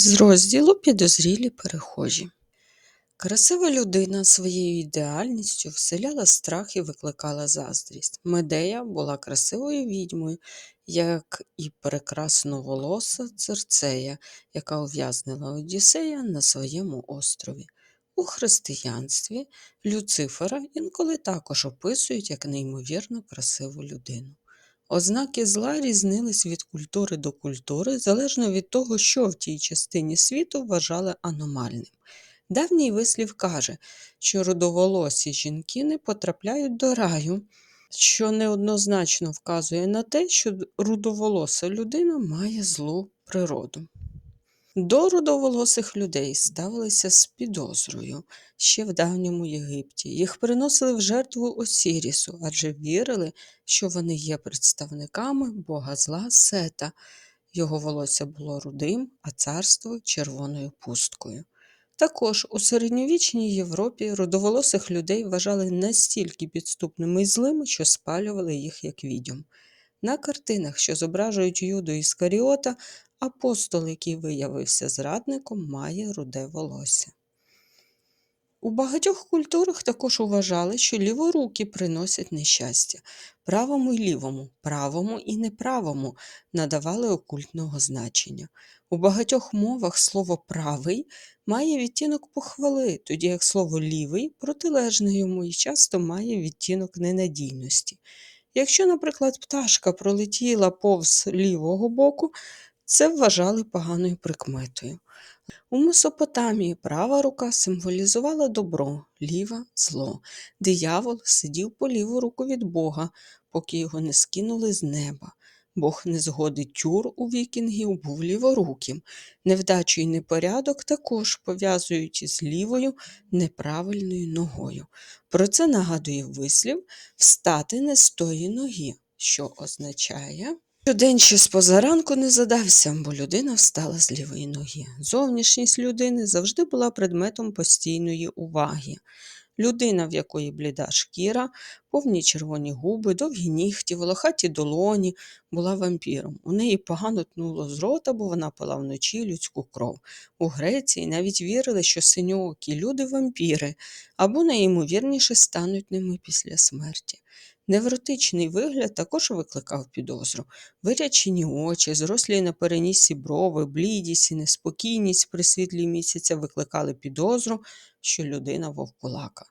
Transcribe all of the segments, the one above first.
З розділу Підозрілі перехожі. Красива людина своєю ідеальністю вселяла страх і викликала заздрість. Медея була красивою відьмою, як і прекрасно волоса Церцея, яка ув'язнила Одіссея на своєму острові. У християнстві Люцифера інколи також описують як неймовірно красиву людину. Ознаки зла різнились від культури до культури залежно від того, що в тій частині світу вважали аномальним. Давній вислів каже, що рудоволосі жінки не потрапляють до раю, що неоднозначно вказує на те, що рудоволоса людина має злу природу. До рудоволосих людей ставилися з підозрою ще в давньому Єгипті. Їх приносили в жертву Осірісу, адже вірили, що вони є представниками бога зла Сета. Його волосся було рудим, а царство червоною пусткою. Також у середньовічній Європі рудоволосих людей вважали настільки підступними і злими, що спалювали їх як відьом. На картинах, що зображують Юду Іскаріота, апостол, який виявився зрадником, має руде волосся. У багатьох культурах також вважали, що ліворуки приносять нещастя, правому й лівому, правому і неправому надавали окультного значення. У багатьох мовах слово правий має відтінок похвали, тоді як слово лівий протилежне йому і часто має відтінок ненадійності. Якщо, наприклад, пташка пролетіла повз лівого боку, це вважали поганою прикметою. У Месопотамії права рука символізувала добро, ліва зло. Диявол сидів по ліву руку від Бога, поки його не скинули з неба. Бог незгоди тюр у вікінгів був ліворуким. Невдачу і непорядок також пов'язують із лівою неправильною ногою. Про це нагадує вислів встати не з тої ноги, що означає. Що День ще з позаранку не задався, бо людина встала з лівої ноги. Зовнішність людини завжди була предметом постійної уваги. Людина, в якої бліда шкіра, повні червоні губи, довгі нігті, волохаті долоні, була вампіром. У неї погано тнуло з рота, бо вона пила вночі людську кров. У Греції навіть вірили, що синьоокі люди вампіри, або найімовірніше стануть ними після смерті. Невротичний вигляд також викликав підозру. Вирячені очі, зрослі на перенісі брови, блідість і неспокійність при світлі місяця викликали підозру, що людина вовкулака.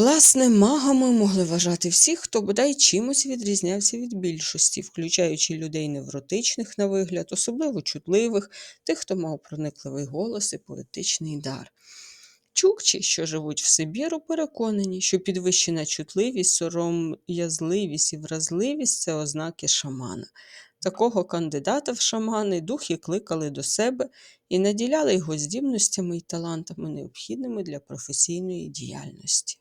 Власне, магами могли вважати всіх, хто бодай чимось відрізнявся від більшості, включаючи людей невротичних на вигляд, особливо чутливих, тих, хто мав проникливий голос і поетичний дар. Чукчі, що живуть в Сибіру, переконані, що підвищена чутливість, сором'язливість і вразливість це ознаки шамана. Такого кандидата в шамани духи кликали до себе і наділяли його здібностями і талантами, необхідними для професійної діяльності.